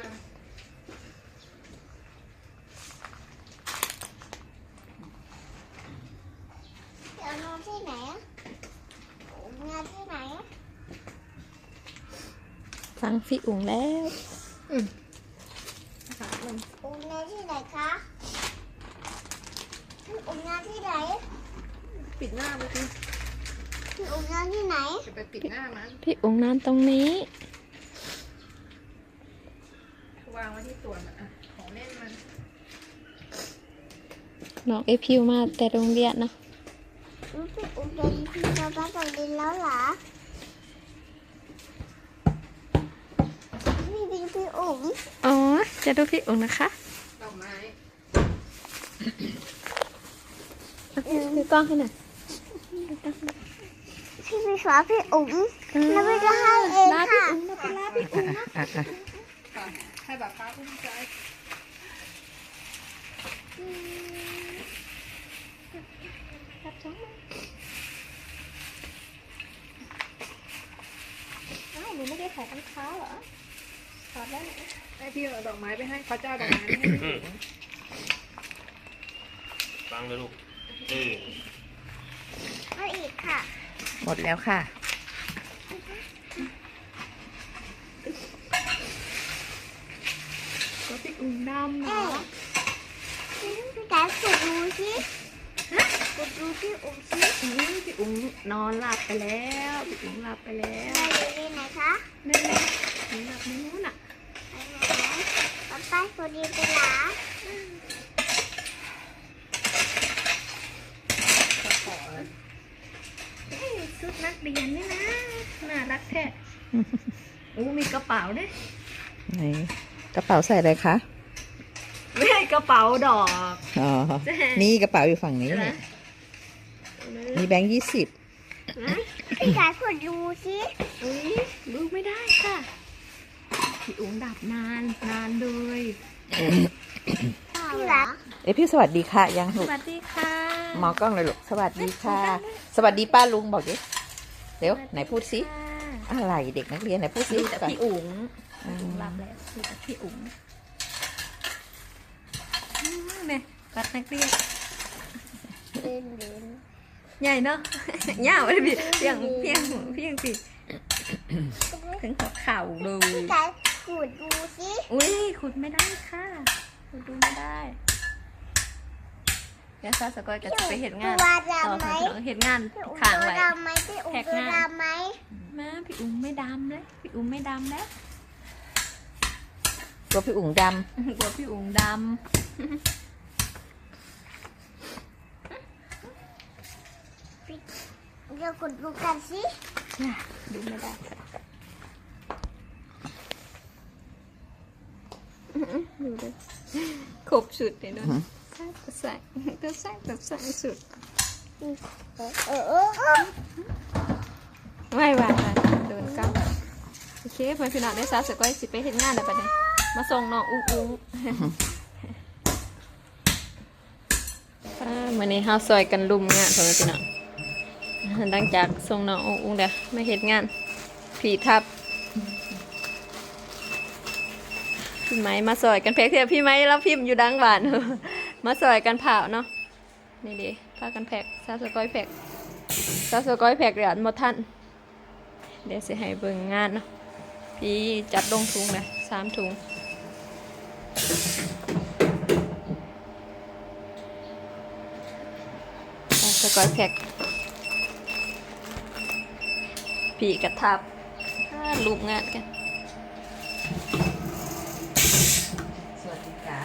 มาเดี๋ยวนอนที่ไหนอะงานที่ไหนอะฟังพี่อุ๋งแล้วหามันอุงงานที่ไหนคะพี่อุงงานที่ไหนปิดหน้าไปสิพี่อุงงานที่ไหนจะไปปิดหน้ามัน พี่อุ๋งนอนตรงนี้ วางไว้ที่ตัวมันอะของเล่นมันน้องเอพิวมาแต่โรงเรียนเนาะอุ๊ยพี่อุงเป็นพี่ป๊าป๊าตอนเรียนแล้วเหรอพี่เป็นพี่อุงอ๋อ จะดูพี่อุ๋งนะคะดอกไม้ดูกล้องให้หน่อยพี่พี่ฟ้าพี่อุงแล้วพี่ก็ให้เองลาพี่ค่ะอุ๋งนะไปลาพี่อุ๋งนะก่อน ให้แบบป้าอุ้มใจจับสองมืออ้าวหนูไม่ได้ขายรองเท้าเหรอถอดได้ไหมให้พี่เอาดอกไม้ไปให้เขาจะเอาดอกไม้ไปให้พี่อุ๋งฟังเลยลูกเออเอาอีกค่ะ หมดแล้วค่ะ ก็พี่อุ๋งดำเนาะพี่แต่กดดูสิกดดูพี่อุงสิพี่อุ๋งนอนหลับไปแล้วพี่อุ๋งหลับไปแล้วอยู่ที่ไหนคะนั่นแหละหนูหลับในนู้นอะไปไหนป๊าป๊าพอดีไปหลาเอ้ยชุดนักเรียนนี่นะ น่ารักแท้อู้มีกระเป๋าด้วยไหน กระเป๋าใส่อะไรคะ ไม่ใช่กระเป๋าดอก อ๋อ ใช่ นี่กระเป๋าอยู่ฝั่งนี้ใช่ไหมเนี่ยมีแบงค์ยี่สิบพี่แต่กดดูสิอุ้ยดูไม่ได้ค่ะ พี่อุ๋งดับนานนานเลยพี่หลับเอ้ยพี่สวัสดีค่ะ ยังสลูกวัสดีค่ะ มองกล้องเลยลูกสวัสดีค่ะ สวัสดีป้าลุงบอกดิเดี๋ยวไหนพูดสิค่ะอะไรเด็กนักเรียนไหนพูดสิดูแต่พี่อุ๋งอืพี่อุ๋ง มหลับแล้วดูแต่พี่อุ๋งอืมเนี่ยกัดนักเรียนเดินเดินใหญ่เนาะยาวเลยพี่เพียงเพียงเพียงสิถึงหัวเข่าเลยพี่แต่กดดูสิอุ้ยขุดไม่ได้ค่ะขุดดูไม่ได้เดี๋ยวซาสกอยก็จะไปเห็นงานตัวต่อดำไหมทางเห็นงานพี่อุ๋งข้างตัวไว้ดำไหมพี่อุ๋งตัวดำไหมมาพี่อุ้มไม่ดำเลยพี่อุ้มไม่ดำแล้ว ตัวพี่อุ๋งดกลัวพี่อุ้มดเดี๋ยวกดดูกันสิำดูไม่ได้ดูเลยครบสุดเลยเนอะตัวใส่ตัวใส่ตัวใส่สุดเออเออเออเออไม่ไหวไม่โดนกับโอเคเพื่อนพี่น้องได้ซาสกอยสิไปเห็นงานแล้วปะเนี่ย มาส่งน้องอุ้งอุ้งอ่าวันนี้เฮาซอยกันลุมงานเพื่อนพี่น้องหลังจากส่งน้องอุ้งอุ้งเดี๋ยวมาเห็นงาน ผีทับพี่ไม้มาซอยกันเพกเทียพี่ไม้แล้วพิมพ์อยู่ดังหวานมาซอยกันเผาเนาะนี่ดิพากันแพกซาสกอยแพกซาสกอยแพกเหรียญมดท่านเดี๋ยวสิให้เบิ่งงานเนาะพี่จัดลงถุงเลยสามถุง สกอยแพกพี่กระทับอ่ารูปงานกันำสวัสดีค่ะ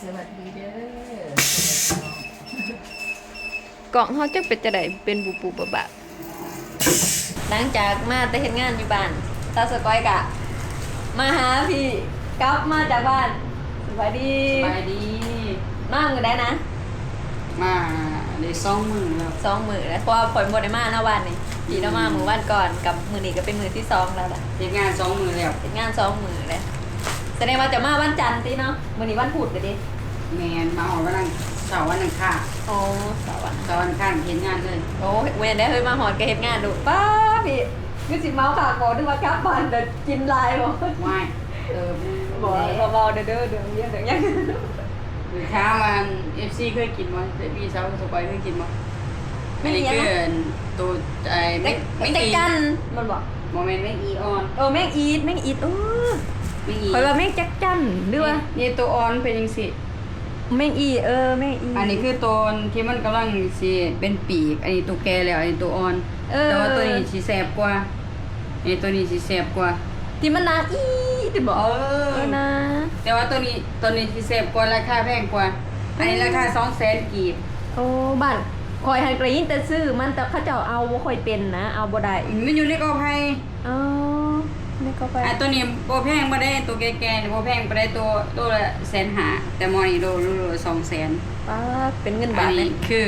สวัสดีเด้อกล่องเขาจะเป็นจะได้เป็นบุบุบะบะหลังจากมาแต่เห็นงานอยู่บ้านตาสกอยกะ มาหาพี่ กลับมาจากบ้านสวัสดีไปดี มามือได้นะ มาในสองมือแล้วสองมือแล้วเพราะว่าผลหมดได้มาหน้าวันนี่พี่เรามามือวันก่อนกับมือนี้ก็เป็นมือที่สองแล้วล่ะเฮ็ดงานสองมือแล้วเป็นงานสองมือเลยแสดงว่าจะมาวันจันทร์ตีเนาะมือนี้วันพุธเลยดิแมนมาออกวันนั้นเสาร์วันอังคารโอ้สองวันเสาร์วันอังคารเห็นงานเลยโอ้เวยนได้เฮ้ยมาหอดก็เห็นงานดูป้าพี่คือสิเมาส์ค่ะบอกด้วยว่าครับบ้านเดี๋ยวกินลายบอกไม่เออ บอกเบาๆเด้อเด้อเดี๋ยวเดี๋ยวเดี๋ยวยังหรือข้าวมันเอฟซีเคยกินมั้ยแต่พี่สาวสบายเคยกินมั้ยไม่ได้เกินตัวไอ้ไม่ไม่แต่อีกันมันบอกโมเมนต์ไม่อีออนเออแม่งอีทแม่งอีทเออไม่อีคอยว่าแม่งจักจันหรือว่านี่ตัวออนเป็นยังสิแม่งอีเออแม่งอีอันนี้คือตัวที่มันกำลังสิเป็นปีก อันนี้ตัวแก่แล้วอันนี้ตัวอ่อนเออแต่ว่าตัวนี้สิแสบกว่าอันนี้ตัวนี้สิแสบกว่าที่มันนาน อีที่บอกเออนะแต่ว่าตัวนี้ตัวนี้สิแสบกว่าราคาแพงกว่า อันนี้ราคาสองแสนกีบโอ้บ้านคอยหันกระยินแต่ซื้อมันแต่เขาเจ้าเอาบ่ค่อยเป็นนะ เอาบ่ได้มันอยู่ในกอไผ่อ๋อนี่ก็ไปอะตัวนี้โบแพงบ่ได้ตัวแก่ๆโบแพงบ่ได้ตัวตัวละแสนหาแต่มอนี่โลโลละสองแสนป้าเป็นเงินอับานทเลนี้ยคือ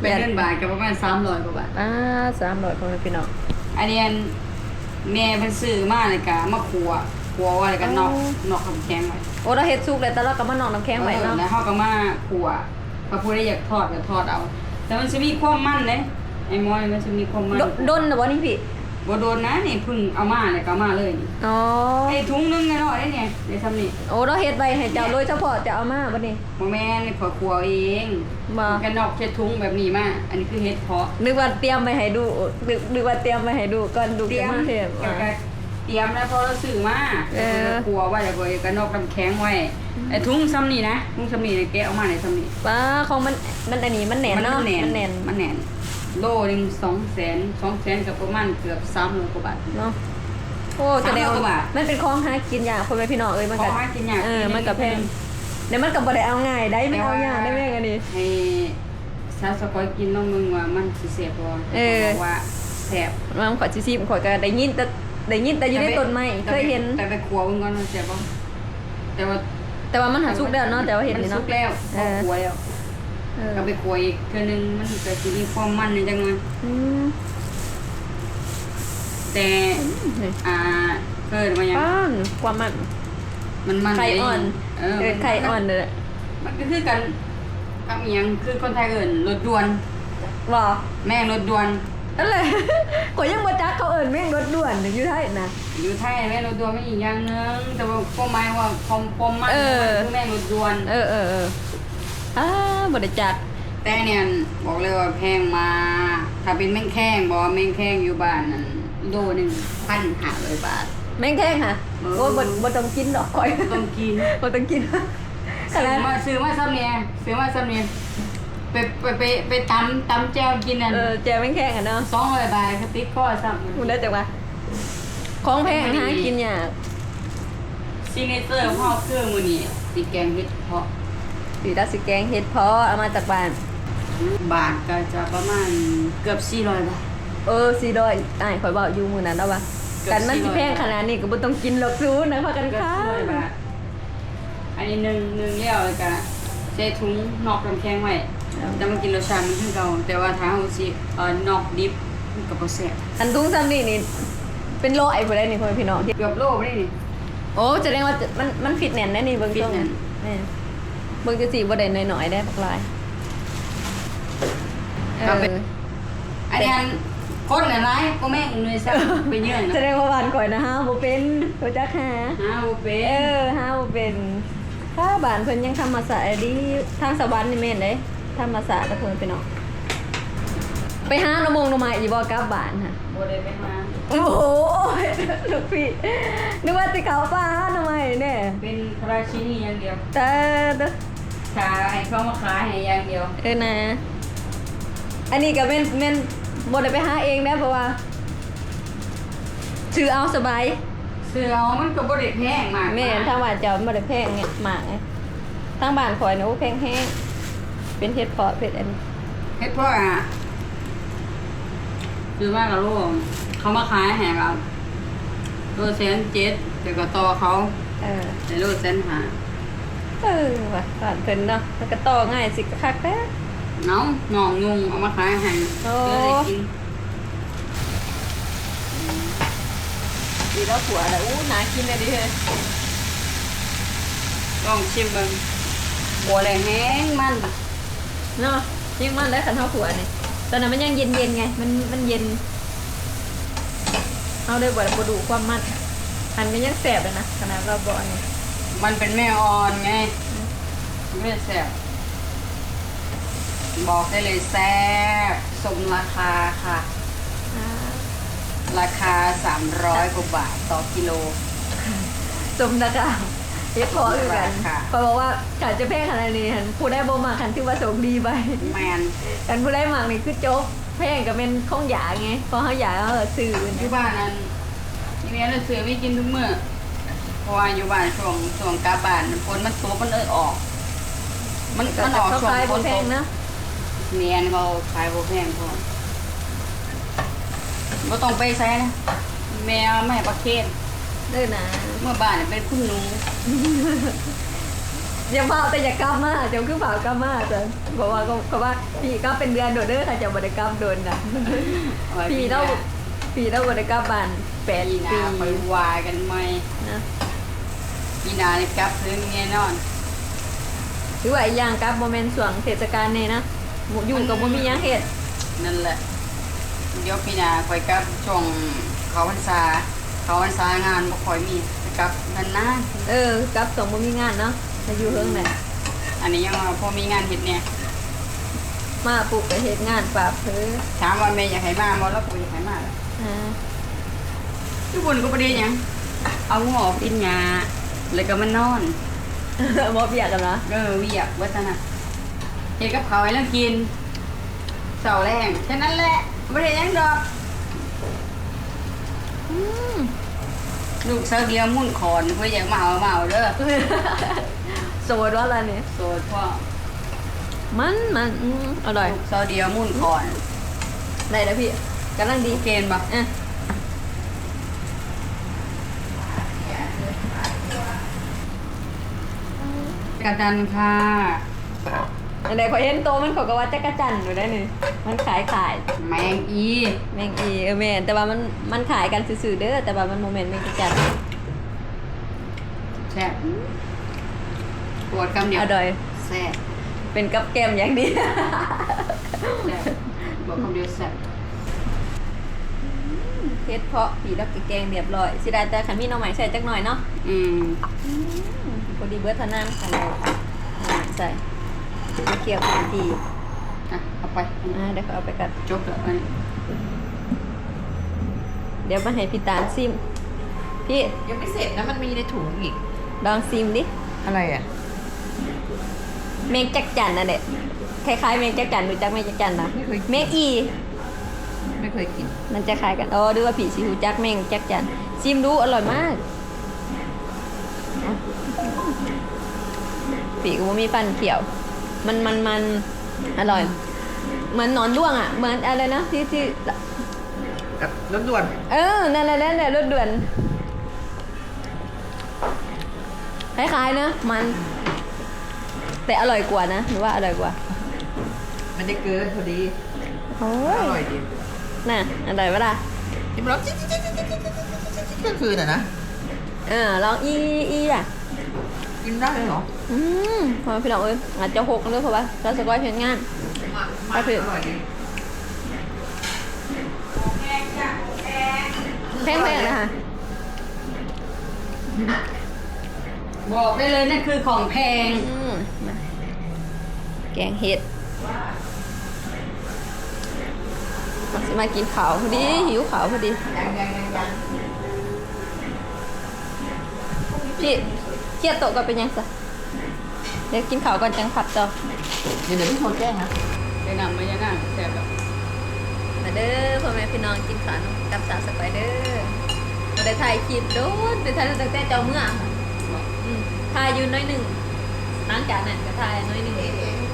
เป็นเงินบาทก็ประมาณสามร้อยกว่าบาท ป้าสามร้อยคนพี่น้องอันนี้อันแม่เพิ่นซื้อมาเลยกะมาขัว ขัวไว้แล้วก็นอกนอกคำแข็งไว้โอ้เราเฮ็ดซุกเลยแต่เราก็มานอนน้ำแข็งไว้เออเนาะแล้วเฮาก็มาขัวพอผู้ใดอยากทอดก็ทอดเอา แต่มันสิมีความมันเด้ไอ้หมอยมันสิมีความมันโดดนนะวะนี่พี่บ่โดนนะนี่เพิ่งเอามาเลยก็เอามาเลยนี่อ๋อไอ้ถุงนึงน้อยๆเนี่ยในซ้ำนี่โอ้เราเฮ็ดไว้ให้เจ้าโดยเฉพาะจะเอามาบัดนี้บ่แม่นนี่ขอขัวเองมากันนอกเช็ดถุงแบบนี้มาอันนี้คือเฮ็ดเพาะนึกว่าเตรียมไว้ให้ดูนึกนึกว่าเตรียมไว้ให้ดูก่อนดูเตรียมมาเทปก็ก็ เตรียมแล้วพอเราซื้อมาเออขัวไว้แล้วก็ก็นอกน้ำแข็งไว้ไอ้ถุงซ้ำนี่นะถุงซ้ำนี่เนี่ยแกะออกมาในซ้ำนี่ป้าของมันมันอันนี้มันแหนนเนาะมันแหนมันแหนนมันแหนนโลหนึงสองแสนสองแสนกับประมาณเกือบสามร้อยกว่าบาท เนาะโอ้แสดงสามร้อยกว่าว่าบาท มันเป็นของหากินยากคนเป็นพี่น้องเอ้ยมันขก็องหากินยากเออมันก็แพง เดี๋ยวมันก็บ่ได้เอาง่ายได้มันเอายากได้แม่งอันนี้ ให้สาวสกอยกินน้องมึงว่ามันสิเสียบ่เออขาบอกว่าแสบมันขอซิมขอยก็ได้ยินแต่ ได้ยินแต่อยู่ในต้นไม้เคยเห็น แต่ไปขัวเบิ่งก่อนมันเสียบ่แต่ว่าแต่ว่ามันหาสุกแล้วเนาะแต่ว่าเห็นมันนี่สุเนาะกแล้วเอพออขัวแล้วเออก็ไปขัวอีกเทื่อนึงมันก็สิมีความมันในจังหน่อยอืมแต่นี่อ่าเกิดมายังป้านความมันมันมันไข่อ่อนเออเออไข่อ่อนเลยมันก็คือกันกับอีหยังคือคนไทยเอิ้นรถด่วนว่าแม่งรถด่วน อะไรก็ยังบ่จักเขาเอิ้นแม่งรถด่วนอยู่ไทยนะอยู่ไทยแม่งรถด่วนไม่อีกอย่างหนึง แต่ว่าก็หมายว่าคอมคอมมันเออคือแม่งรถด่วน เออเออเอออ้าบ่ได้จัก แต่เนี่ยบอกเลยว่าแพงมา ถ้าเป็นแม่งแข้งบอกว่าแม่งแข้งอยู่บ้านนั่นโลหนึ่งพันห้าร้อยบาท แม่งแท่งค่ะเออ โอ้ยบ่บ่ต้องกินดอกข่อยต้องกินบ่ต้องกินขซื้นาอดมาซื้อมาซ้ำเนี่ยซื้อมาซ้ำเนี่ย ไปไปไปไปตำตำแจ่วกินนั่นเออแจแม่งแท่งอะเนาะสองร้อยบาทก็ติดข้อซ้ำพูดได้จังว่าของแพงหากินยากซิงเกิลของพ่อคือมือนี่สีแกงเห็ดเพาะสีดาสิแกงเฮ็ดเพอเอามาจากบ้าน บาทก็จะประมาณเกือบสี่ร้อยบาทเออสีดอยอ้ายข่อยบอกอยู่มื้อนั้นแล้วว่าเกือบกันมันสิ400แพงขนาดนี้ก็บ่ต้องกินหรอกซูนะพากันเกือบค้าสี่ร้อยบาทอันนี้หนึ่งหนึ่งเลี้ยวแล้วก็ใส่ถุงนอกน้ำแข็งไว้ แต่มันกินรสชาติมันคือเก่าแต่ว่าถ้าเอาสิเอ่อนอกดิบมันก็บ่แซ่บอันทุงซ้ำนี่นี่เป็นโลไอ้บ่ได้นี่พ่อแม่พี่น้อง เกือบโลบ่ได้นี่ โอ้แสดงว่าจะมันมันฟิตแน่นแน่นี่เบิ่งฟิตทรงแน่นแม่เบิ่งจะสิบ่ได้น้อยๆได้บักหลายเอออันนี้อันคนอะไรก็แม่งเลยซะไปเยื่อนแสนะดงว่าบ้านข่อยนะฮะบ่เป็นรู้จักหา หาบ่เป็เอนอฮาบ่เป็นถ้าบ้านเพิ่นยังธรรมศาสตร์ดีทางสวรรค์นี่แม่นเด้ ธรรมศาสตร์แล้วเพิ่นไปเนาะไปหาหนมงหนมไม้อีบ่กลับบ้านค่ะบ่ได้ไปหาโอ้โหลูกพี่นึกว่าสิเขาป้าหาหนมไม้แน่เป็นพระราชินีอย่างเดียวแต่เด้อขายให้เขามาขายให้อย่างเดียว เออนะ อันนี้ก็แม่นแม่นบ่ได้ไปหาเองนะเพราะว่าถือเอาสบายเสื้อเอามันก็บ่ได้แพงมากแม่นทางบ้านเจ้าบ่ได้แพงเนี่ยมากไงทางบ้านข่อยเนี่ยโอ้แพงแฮง เป็นเฮ็ดเพาะเป็นอันเฮ็ดเพราะอะคือว่ากับลูกเขามาขายให้เราโลแสนเจ็ดแต่ก็ต่อเขาเออในโลแสนห้าเออว่ะบ้านเพิ่นเนาะมันก็ต่อง่ายสิคักแท้เนาหน่องยุงเอามาขายให้โอ้เพื่อได้กินดีแล้วผัวแล้วอู้น่ากินเลยดิเฮ้ยลองชิมเบิ่งบัวแหลงแห้งมัน เนาะยิ่งมันแล้วคันเฮาผัวนี่ตอนนั้นมันยังเย็นๆไง มันมันเย็น เอาได้บ่บ่ดูความมันอันก็ยังแสบเลยนะขนาดเราบ่อันนี้มันเป็นแม่อ่อนไงไม่แซ่บบอกได้เลยแซ่บสมราคาค่ะอ่าราคา 300กว่าบาทต่อกิโล สมดักอะ เฮ็ดพอคือกันค่ะเพราะว่าการจะแพงขนาดนี้หันผู้ได้บ่มาคันที่ว่าสมดีไปแมนกันผู้ได้มากนี่คือโจ๊กแพงก็เป็นของหยาไงเพราะเฮาหยาเฮาซื้ออยู่บ้านนั้นที่แม่เราซื้อไม่กินทุกมื้อเพราะว่าอยู่บ้านช่วงช่วงกาบานฝนมันตกมันเอยออก มันก็มันออกเขาช่วงขายฝบ่นแพตงกนะเมียนเขาขายบ่แพงพอบ่ต้องไปใช้นะแม่ไม่ให้ประเคน เด้อนะเมื่อบ้านเป็นคุณหนูอย่าเฝ้าแต่อย่ากลับมาเดี๋ยวคือเฝ้ากลับมาจ้ะบอกว่าก็ก็ว่าพี่ก็เป็นเดือนโดดเด้อถ้าจะบ่ได้กลับโดนน่ะเอาไว้ปีเราปีเราบ่ได้กลับบ้านแปดปีหปีนาไปวายกันไหมนะปีหนานี่กลับถึงแน่นอนถือว่าอีกอย่างกลับบ่แม่นช่วงเทศกาลนี่นะอยู่กับบ่มีหยังเฮ็ดนั่นแหละเดี๋ยวปีหนาคอยกลับช่วงเขาพรรษา เขาพรรษางานบ่ค่อยมีจะกลับนานเออกลับส่งบ่มีงานเนาะมาอยู่เฮิงน่ะๆอันนี้ยังว่าพอมีงานเฮ็ดเนี่ยมาปลูกก็เฮ็ดงานปราบเพิ่นถามว่าแม่อยากให้มาบ่แล้วก็บ่อยากให้มาแล้วอ่าทุกคนก็บ่ได้หยังเอาหัวออกกินยาแล้วก็มานอนบ่เปียกกันเหรอเออเวียกวัฒนะเฮ็ดกับเขาวให้เรากินเสาแรงแค่นั้นแหละไม่ได้หยังดอกอืม ลูกเสาเดียวมุ่นขอนเพื่ออยากมาเอามาเอาเด้อโสดว่าล่ะนี่โสดพ่อมันมันอืมอร่อยลูกเสาเดียวมุ่นขอนได้แล้วพี่กำลังดีเกณฑ์บ่อะกระดันค่ะ อันใดพอเห็นโตมันเขาก็ว่าจักรจันทร์อยู่ได้นี่มันขายขายแมงอีแมงอีเออแม่นแต่ว่ามันมันขายกันซื่อๆเด้อแต่ว่ามันโมเมนต์แมงจักรจันทร์แซ่บปวดกำเดียวอร่อยแซ่บเป็นกับแก้มอย่างดีแซ่บบอกคำเดียวแซ่บเฮ็ดเพาะผีแล้วก็แกงเรียบร้อยสิได้แต่คันมีหน้องใหม่ใส่จักหน่อยเนาะอืมพอดีเบิร์ดเท่านั้นคันเราหน่อไม้ใส่เคี่ยวพอดีอะเอาไปอ่าเดี๋ยวเขาเอาไปกันจบแล้วอันนี้เดี๋ยวมาให้พี่ตาลซิม พี่ยังไม่เสร็จนะมันมีในถุงอีก ลองซิมดิ อะไรอะ เมงจักจันนั่นแหละคล้ายๆเมงจักจันรู้จักเมงจักจันนะไม่เคยเมงอี ไม่เคยกิน มันจะคล้ายกันอ๋อดูว่าผีสีหูจักเมงจักจันซิมดูอร่อยมากผีก็บ่มีฟันเขียว มันมันมันอร่อย เหมือนหนอนด้วงอะ เหมือนอะไรนะที่ที่กับรถด่วนเออ นั่นแหละนั่นแหละรถด่วน คล้ายๆนะ มัน แต่อร่อยกว่านะหรือว่าอร่อยกว่า มันจะเกินพอดีโอ้อร่อยดีน่ะ อร่อยปะล่ะ ที่มันร้องจิ๊ดจิ๊ดจิ๊ดจิ๊ดจิ๊ดจิ๊ดจิ๊ดก็คือน่ะนะ เออลองอีอีอะ กินได้เลยเหรอ อืมพอพี่น้องเอ้ยอาจจะหกเลยเพราะว่าเราสกอยเพียงงานก็คืออร่อยดีแพงๆนะคะบอกได้เลยนั่นคือของแพงอืมมาแกงเห็ดมาสิมากินขาวพอดี หิวขาวพอดียังยังยังยังพี่ เครียดโตะก็เป็นยังซะเดี๋ยวกินข้าวก่อนจังผัดต่อเดี๋ยวเดี๋ยวพี่โทรแจ้งนะไปนำมายังไงแซ่บแบบมาเด้อพ่อแม่พี่น้องกินข้าวกับสาวสไปเดอร์มาได้ถ่ายคลิปโดนไปถ่ายตั้งแต่เจ้าเมื่ออืมถ่ายอยู่น้อยหนึ่งหลังจากนั้นก็ถ่ายน้อยหนึ่ง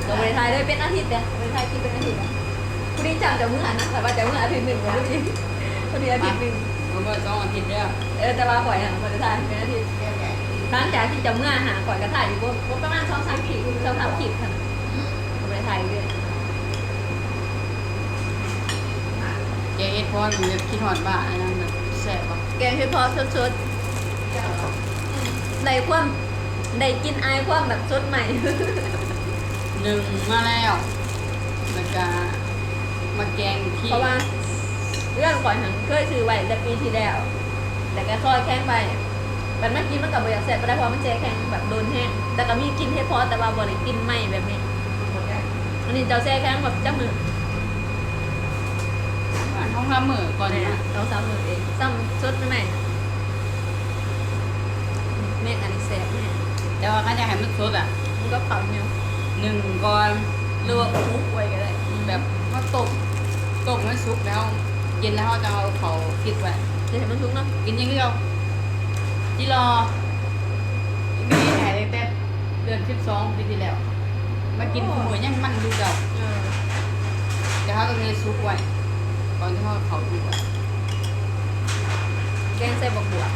เราไปถ่ายด้วยเป็นอาทิตย์เนี่ยไปถ่ายคลิปเป็นอาทิตย์อะผู้นี้จำเจ้าเมื่อนะแต่ว่าเจ้าเมื่ออาทิตย์หนึ่งพอดีพอดีอาทิตย์หนึ่งมันก็ต้องอาทิตย์แล้วเออแต่ว่าข่อยอะมาได้ถ่ายเป็นอาทิตย์ หลังจากที่เจ้าเมื่อหาข่อยก็ถ่ายอยู่บนบนประมาณสองสามคลิปสองสามคลิปค่ะเราไปถ่ายเรื่อยเจเอ็ดพอนมันจะคิดฮอดบ้าอันนั้นแบบแซ่บป่ะแกงเฉพาะสดๆได้ความได้กินอายความแบบสดใหม่ หนึ่งมาแล้วแล้วก็มาแกงที่เพราะว่า เรื่องก่อนหังเคยซื้อไว้แต่ปีที่แล้ว แต่ก็คอยแข้งไป มันไม่กินมันกับบริษัทเสร็จไปได้เพราะมันเจ๊แข็งแบบโดนแห้งแต่ก็มีกินเทพอแต่ว่าบริกินไม่แบบนี้อันนี้เจ้าแซ่แข็งแบบจ้ามือท้องละมือก่อนเนี่ยนะเราซ้ำมือเองซ้ำชุดไม่ไหมแม่งอันนี้แซ่บแม่แต่ว่าเขาจะให้มันสดอะมันก็เผาเนี่ยหนึ่งก่อนหรือว่าคุกไว้ก็ได้แบบว่าตกตกมันสุกแล้ว เย็นแล้วเขาจะเอาเขาคิดไว้จะเห็นมันทุกเนาะกินอยังเดีย วจีรอมีแห่ตั้งแต่เดือนสิบสองปีที่แล้ว มากินขโมยยังมันดูเก่าเออแต่เขาต้องมีซุปไว้ก่อนที่เขาเขาดูไว้แกงใส่บวบวบ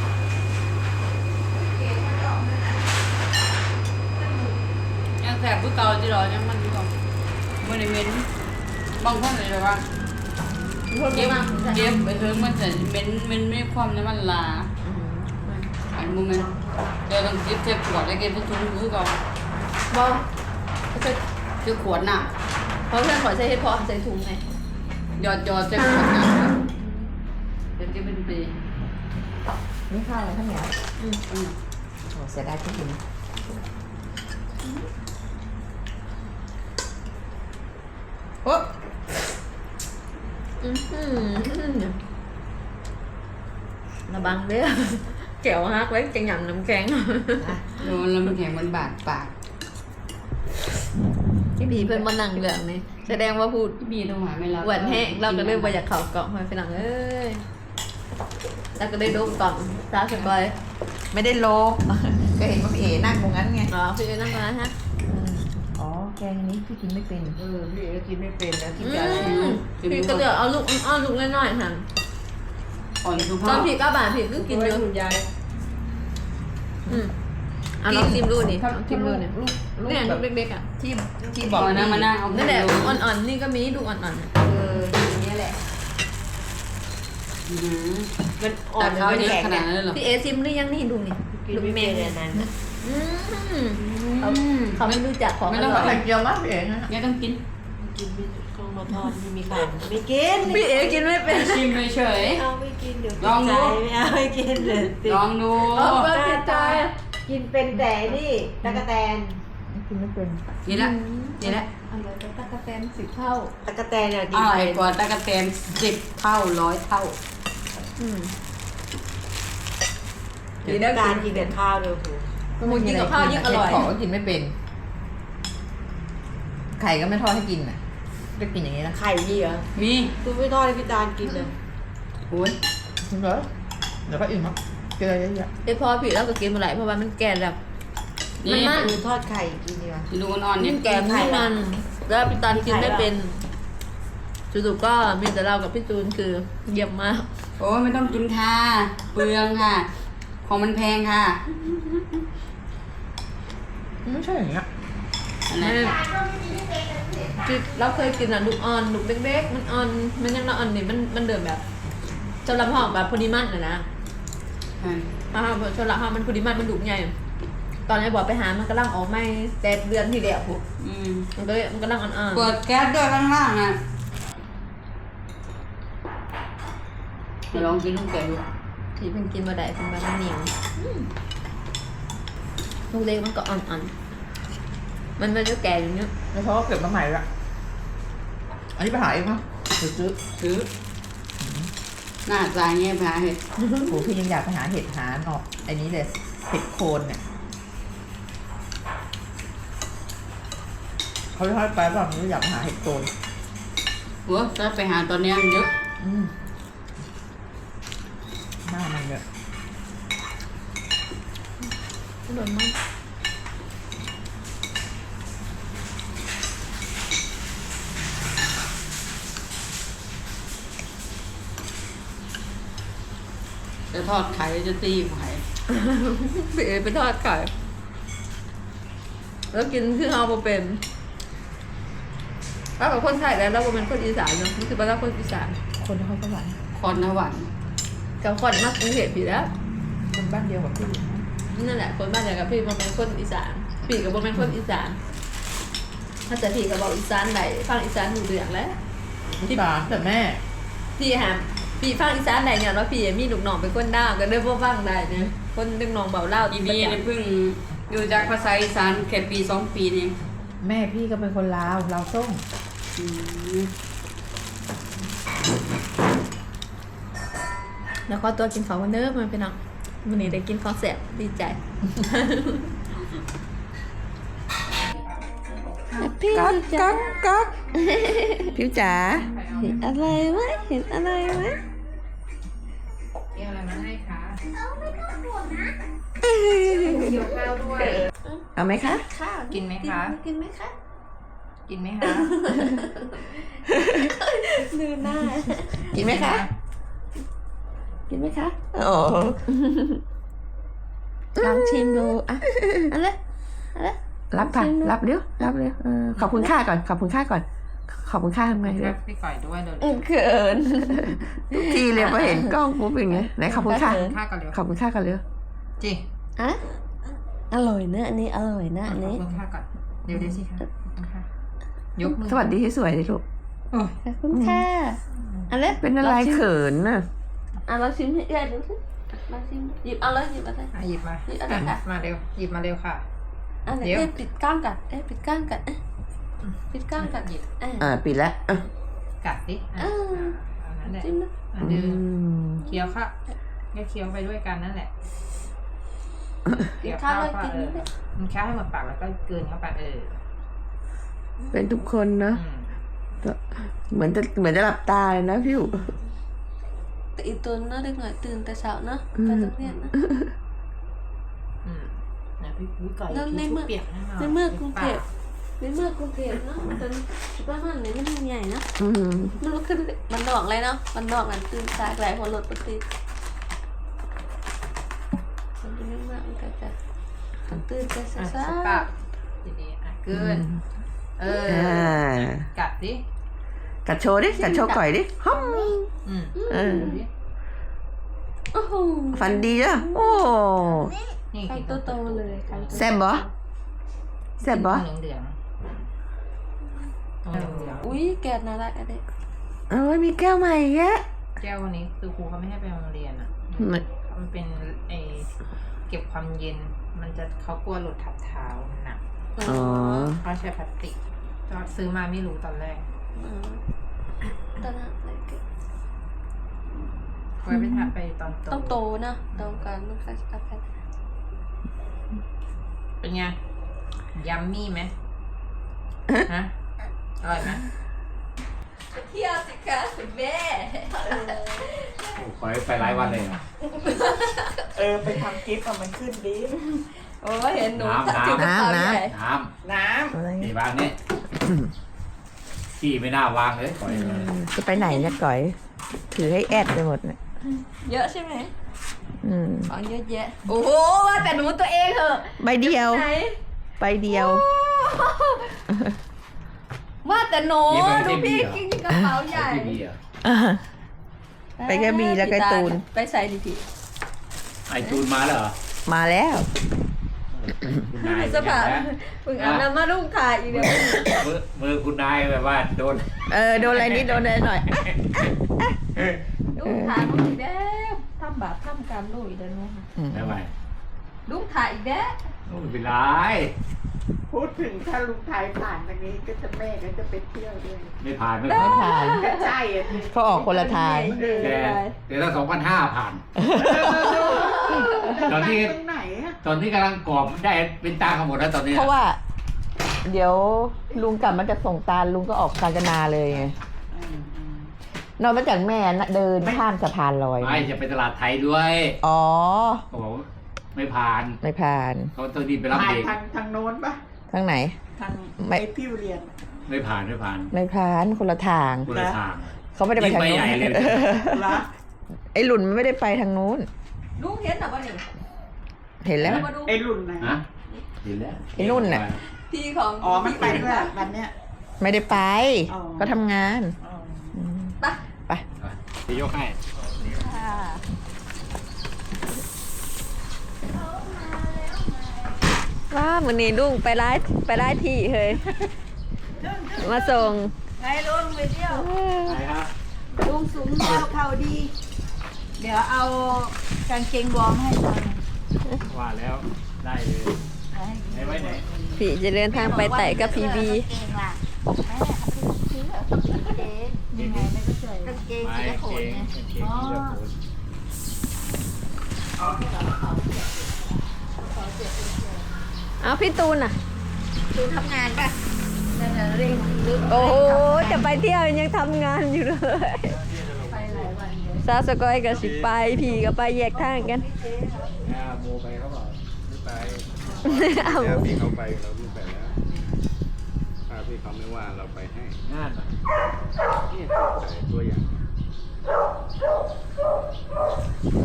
ยังแสบผู้เก่าจีรอยังมันดูเก่าบริเวณบางคนเลยแบบว่าคนเก็บมากเก็บไปเถิงมันจะเม้นเม้นไม่ความน้ำมันลาอัน มุมนั้นเดี๋ยวต้องเก็บเทปขวดแล้วเก็บไปถุงคือเก่าบอคือขวดน่ะเพราะเพื่อนขอใส่เห็ดเพาะใส่ถุงไงหยอดหยอดเทปขวดน่ะเดี๋ยวเก็บเป็นปีนี่ข้าวอะไรข้าวเหนียวอืมโอ้เสียดายที่กินโอ้อือหือระบังเด้อ แก้วฮักไว้จังหยำน้ำแข็งอะโดนแล้วมันแข็งมันบาดปากพี่บีเพื่อนมานั่งเหลืองนี่แสดงว่าพูดพี่บีต้องหาไม่รับหวานแห้งเราก็เลยไปอยากเข่าเกาะมาไปหนังเอ้ยแล้วก็ได้ดมกล่องตาสกอยไม่ได้ลบก็เห็นว่าพี่เอ๋นั่งตรงนั้นไงอ๋อพี่เอ้ยนั่งตรงนั้นฮะอืมอ๋อแกงนี้พี่กินไม่เป็นเออพี่เอ๋กินไม่เป็นนะอืที่จะอะไรมพี่ก็เลือกเอาลูกอ้อนลูกน้อยๆค่ะ อ่อนสุตภาอนพพี่ก็บาทพี่ก็กินเยอะคุณยายอืมเอาลองชิมดูนี่ถ้าลองชิมดูนี่ลูกลูกเนี่ยแบลูบกเล็กๆอะที่ที่บบออกกนะมานั่งเอานั่นแหละลงอ่อนๆนี่ก็มีดูอ่อนๆอะเอออย่างเงี้ยแหละ อื้อหือมันอ่อแต่นเขามันเยอะแข็ง ขนาดอะนั้นเลยเหรอพี่เอชิมหรือยังนี่ดูนี่กินลูกไม่แมเป็นงอันนั้นน่ะอืมเขาเขาไม่รู้จักของไม่อต้องร่อยไข่เจียวมากพี่เอ๋นะ เนี่ยต้องกิน กินไม่ข้าว มาทอดไม่มีไข่ไม่กินพี่เอกินไม่เป็นชิมเฉย เอาไม่กินเดี๋ยวลองดูติใจไม่เอาไม่กินเดี๋ยวติดลองดู เออเปิดติดใจกินเป็นแต่นี่ตะกะแตนกินไม่เป็นนี่ละนี่ละอร่อยกว่าตะกะแตนสิบเท่าตะกะแตนเนี่ยกิอนร่อยเป็นกว่าตะกะแตนสิบเท่าร้อยเท่า อืมดีนะการกินกับข้าวเลยโอ้โหหมูกินกับข้าวยิ่งอร่อยเห็ดเผาก็กินไม่เป็น ไข่ก็ไม่ทอดให้กินน่ะ ก็กินอย่างนี้นะไข่มีเหรอมีคุณไม่ทอดให้พี่ตาลกินเลยโอ้ยคุณเหรอเดี๋ยวก็อิ่มมั้งเจอเยอะไอพอผิดแล้วก็กินมาหลายเพราะว่ามันแก่แล้วนี่มันมากดูทอดไข่กินดีกว่าดูอ่อนๆนี่เนี่ยแก่ไม่มันแล้วพี่ตาลกินไม่เป็นจู่ๆก็มีแต่เรากับพี่จูนคือเยี่ยมมาก โอ้ยไม่ต้องกินค่ะเปลืองค่ะ ของมันแพงค่ะๆไม่ใช่อย่างเงี้ยอันไหนคือเราเคยกินอะลูกอ่อนลูกเล็กๆมันอ่อนมันยังละอ่อนนี่มันมันเดิมแบบสำหรับห่อแบบพอดีมันนะนะอันอ่าสำหรับห่อมันพอดีมันมันดุใหญ่ตอนนี้บอกไปหามันกำลังออกไม่แต่เดือนที่แล้วปุ๊บอืมมันก็เลยมันกำลังอ่อนๆเปิดแก๊สด้วยข้างล่างอะมาลองกินลูกแกะดูที่เป็นกินมาได้เป็นแบบมันเหนียวลูกเล็กมันก็อ่อนๆมันมันจะแก่อย่างเงี้ยแล้วเขาก็เก็บมาใหม่ละ อันนี้ไปหาเองมั้งหรือซื้อซื้อหน้าตาเงี้ยพาเห็ดโหพี่ยังอยากไปหาเห็ดหาหนอกอันนี้เลยเห็ดโคนเนี่ยเขาจะให้ไปแบบนี้อยากไปหาเห็ดโคนหัวถ้าไปหาตอนเนี้ยมันเยอะอืมหน้ามันเนี่ยอร่อยมาก ทอดไข่จะตีไข่พี่เอไปทอดไข่ แล้วกินคือเอาไปเป็นแล้วกับคนไทยแล้วเราเป็นคนอีสานเนาะนี่คือบ้านเราคนอีสาน คนเขาสวรรค์คอนนวันกับคนมากกรุงเทพพี่แล้วคนบ้านเดียวกับพี่นั่นแหละ คนบ้านเดียวกับพี่มันเป็นคนอีสานพี่กับมันเป็นคนอีสานถ้าจะพี่ก็บอกอีสานไหนฟังอีสานหูเดืองแล้วที่บ้านแต่แม่พี่หาม พี่ฟังอีสานได้เนี่ยว่าพี่มีลูกน้องเป็นคนดาวก็เลยบ่ฟังได้เนี่ยคนลูกน้องเบาเล่าอีบีเนี่ยเพิ่งอยู่จากภาษาอีสานแค่ปีสองปีนี่แม่พี่ก็เป็นคนลาวลาวส้มอืมแล้วก็ตัวกินของวันเด้อมันเป็นน้องวันนี้ได้กินของแซ่บดีใจ พี่กักจ๋ากักกักพิวจ๋าเห็นอะไรไหมเห็นอะไรไหมมีอะไรมาให้คะเอาไม่ต้องห่วงนะเกี่ยวข้าวด้วยเอาไหมคะ ข้าวกินไหมคะ กินไหมคะ กินไหมคะดูหน้า กินไหมคะ กินไหมคะ โอ้ลองชิมดู อะ เอะไร รับค่ะ รับเร็วรับเร็วเออขอบคุณค่าก่อน ขอบคุณค่าก่อน ขอบคุณค่าทำไงเร็วพี่ก่อยด้วยเดี๋ยวเอ็นเขินทุกทีเลยพอเห็นกล้องปุ๊บเป็นไงไหนขอบคุณค่าข้าวกันเร็วขอบคุณค่าก่อนเร็วจิอะอร่อยนะอันนี้อร่อยนะอันนี้ขอบคุณข้าวก่อนเดี๋ยวเดี๋ยวสิคะขอบคุณค่ะยกมือสวัสดีที่สวยเลยลูกขอบคุณค่ะเอะไรเป็นอะไรเขินน่ะอะเราชิมให้ยายดูสิลองชิมหยิบเอาเลยหยิบเอาเลยอะหยิบมาหยิบอะไรคะมาเร็วหยิบมาเร็วค่ะ อะเดี๋เดี๋ยยววปิดก้างกัดเอ้ยปิดก้างกัดเอ้ยปิดก้างกัดหยิบเอ้ยอ่าปิดแล้วอะกัดดิอะอ่า เอานั่นแหละจิ้มนะอะอืดื้อมเคี้ยวค่ะก็เคี้ยวไปด้วยกันนั่นแหละกินข้าวเลยกินเอนี่อเลยมันแค่ให้หมดปากแล้วก็กลืนเข้าไปเออเป็นทุกคนนะ อืมเหมือนจะเหมือนจะหลับตาเลยนะพี่อุแต่อีกตัวเนอะเด็กหน่อยตื่นแต่เช้าเนอะอืม ไปโรงเรียนนะอืม นะพี่อุ้ยไก่แล้วในกินเมื่ชุอบเปียกให้หน่อยในเมื่อกรุงเทพในเมื่อกรุงเทพเนอะตอนบ้านมันเนี่ยมันใหญ่นะอืมมันลุกขึ้นมันดอกเลยเนาะมันดอกนั้นตื่นสายหลายหัวรถปกติมันเป็นเรื่องมากมันก็จะตื่นแต่อะเช้าสปากดีๆอะกลืนเอออ่ากัดดิกัดโชว์ดิกัดโชว์ก่อยดิฮัมอืมเออ ดูดิๆโอ้โหฟันดีจ้ะโอ้ นี่คำโตๆเลยคำโตๆแซ่บบ่แซ่บบ่เหลืองเหลืองๆตรงเหลืองอุ้ยแกน่ารักอะเด็กเอ้ยมีแก้วใหม่อีกแยะๆแก้ววันนี้คือครูเขาไม่ให้ไปโรงเรียนอะมันมันเป็นไอเก็บความเย็น มันจะเขากลัวหลุดทับเท้าหนักอ๋อเขาใช้พลาสติกก็ซื้อมาไม่รู้ตอนแรกอ๋อตอนนั้นเลยเก็บไว้ไปทำไปตอนโตต้องโตนะตรงกันต้องใช้อาแพท เป็นไง ยัมมี่ไหมฮะ อร่อยไหมเที่ยวสิคะคุณแม่ โอ้ขอให้ไปหลายวันเลยนะ เออ ไปทำกิฟต์อะมันขึ้นดี โอ้ยเห็นหนูน้ำน้ำถือกระเป๋าใหญ่น้น้อะไรำนี่วางนี่ขี้ไม่น่าวางเลยปล่อยเลยจะไปไหนเนี่ยก่อย ถือให้แอดไปหมดเนี่ยเยอะใช่ไหม อืมของเยอะแยะ โอ้โหว่าแต่หนูตัวเองเหอะใบเดียว ไหนใบเดียวว่าแต่หนูดูพี่กินกระเป๋าใหญ่ที่มีอะไปกระบี่แล้วก็ตูน ไปใส่ดิพี่ไอจูนมาแล้วเหรอมาแล้ว คุณนายสภาพเป็นไงพึ่งอาบน้ำมาลุ่งขายอีกเดียวนะมือมือคุณนายแบบว่าโดน เออโดนอะไรนิดโดนอะไรหน่อยลูกถ่ายมาอีกแล้ว ทำบาปทำกรรมลูกอีกแล้วหนูค่ะทำไมลูกถ่ายอีกแล้วโอ้ไม่เป็นไรำพูดถึงถ้าลุงไทยผ่านตรงนี้ก็จะแม่ก็จะไปเที่ยวด้วยไม่ผ่านไม่ไม่ผ่าน ผ่าน ก็ใช่อะสิเขาออกคนละทางแต่แต่ถ้าสองพันห้าผ่าน ตอนที่ตรงไหนอะตอนที่กำลังกรอบได้เป็นตากันหมดแล้วตอนนี้เพราะว่า เดี๋ยวลุงกลับมาจากส่งตาลลุงก็ออกกาญจนาเลยไง นอกจากแม่นะเดินข้ามสะพานลอยไม่จะไปตลาดไทยด้วยอ๋อเขาบอกว่าไม่ผ่านไม่ผ่านเขาต้องรีบไปรับผ่านเด็กทางทางโน้นปะทางไหน ทางไม่ ไอพี่เรียน ไม่ผ่านไม่ผ่านไม่ผ่านคนละทาง คนละทาง เขาไม่ได้ไปทางยิ่งนู้ไปนใหญ่เลย ละไอ้หลุนมันไม่ได้ไปทางนู้นลูกเห็นแต่ว่าหนึ่งเห็นแล้ว มาดูไอรุ่นไหนฮะเห็นแล้วไอ้นุ่นน่ะพี่ของอ๋อ มันไปด้วยวันเนี้ย ไม่ได้ไป อ๋อ ก็ทำงาน อ๋อปะ ไปจะยกให้ว้ามือนี้ลุงไปร้ายไปร้ายที่เฮ้ยมาส่งไงลุงไปเที่ยวไปครับลุงสูงยาวเข่าดี เดี๋ยวเอากางเกงวอร์มให้ตอนว่าแล้วได้เลยไหนไว้ไหนพี่จะเดินทางไปไต่กับพีบีกางเกงล่ะแม่ซื้อเหรอกางเกง ยังไงไม่เข้าใจกางเกงไม้สีโขเก่นงไงเก่งที่จะโผล่เอาพี่ตูนอะตูนทำงานป่ะนั่นน่ะเร่งลึกโอ้โหจะไปเที่ยวยังทำงานอยู่เลยไปหลายวันเดี๋ยวซาวสกอยกับสิไปพี่ก็ไปแยกทางกันอ่าโมไปเขาบอกไม่ไปเอาแล้วพี่เขาไปเรา ไม่ไปแล้วถ้าพี่เขาไม่ว่าเราไปให้งานอะนี่ใส่ตัวอย่าง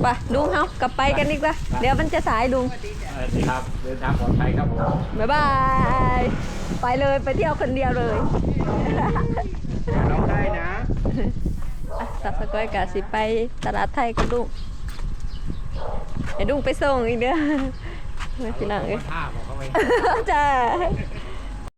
ไปลุงเฮากลับไปกันดีกว่าเดี๋ยวมันจะสายลุงเออดีครับเดินทางปลอดภัยครับผมบ๊ายบายไปเลยไปเที่ยวคนเดียวเลยเราได้นะอะสับสกอยกับสิไปตลาดไทยกับลุงไอ้ลุงไปส่งอีกเด้อไม่พี่น้องเอ้ยผ้าบอกเขาไปจ้า